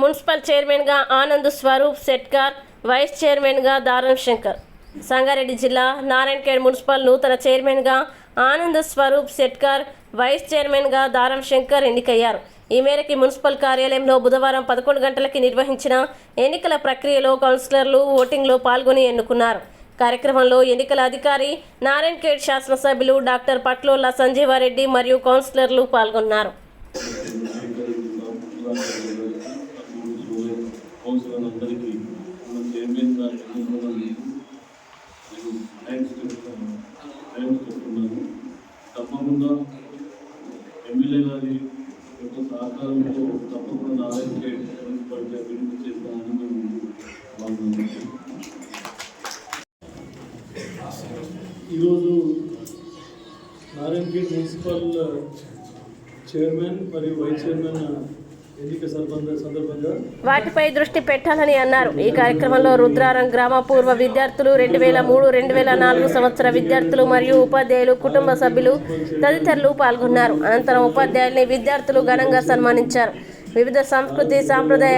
Municipal చైర్మన్గా Anand Swaroop Shetkar vice చైర్మన్గా దారం శంకర్. సంగారెడ్డి జిల్లా నారాయణఖేడ్ మున్సిపల్ నూతన చైర్మన్గా ఆనంద్ స్వరూప్ సెట్కార్ వైస్ చైర్మన్గా దారం శంకర్ ఎన్నికయ్యారు. ఈ మేరకు మున్సిపల్ కార్యాలయంలో బుధవారం పదకొండు గంటలకి నిర్వహించిన ఎన్నికల ప్రక్రియలో కౌన్సిలర్లు ఓటింగ్లో పాల్గొని ఎన్నుకున్నారు. కార్యక్రమంలో ఎన్నికల అధికారి నారాయణఖేడ్ శాసనసభ్యులు డాక్టర్ పట్లోల సంజీవారెడ్డి మరియు కౌన్సిలర్లు పాల్గొన్నారు. కౌన్సిలర్ అందరికీ మన చైర్మన్ గారు నేను థ్యాంక్స్ చెప్తాను థ్యాంక్స్ చెప్తున్నాను తప్పకుండా ఎమ్మెల్యే గారి యొక్క సహకారంతో తప్పకుండా నారాయణ మున్సిపాలిటీ అభివృద్ధి చేస్తానని మేము భావిస్తున్నాము ఈరోజు నారాయణఖేడ్ మున్సిపల్ చైర్మన్ మరియు వైస్ చైర్మన్ వాటిపై దృష్టి పెట్టాలని అన్నారు. ఈ కార్యక్రమంలో రుద్రారం గ్రామ పూర్వ విద్యార్థులు రెండు వేల మూడు రెండు వేల నాలుగు సంవత్సర విద్యార్థులు మరియు ఉపాధ్యాయులు కుటుంబ సభ్యులు తదితరులు పాల్గొన్నారు. అనంతరం ఉపాధ్యాయుల్ని విద్యార్థులు ఘనంగా సన్మానించారు. వివిధ సంస్కృతి సాంప్రదాయ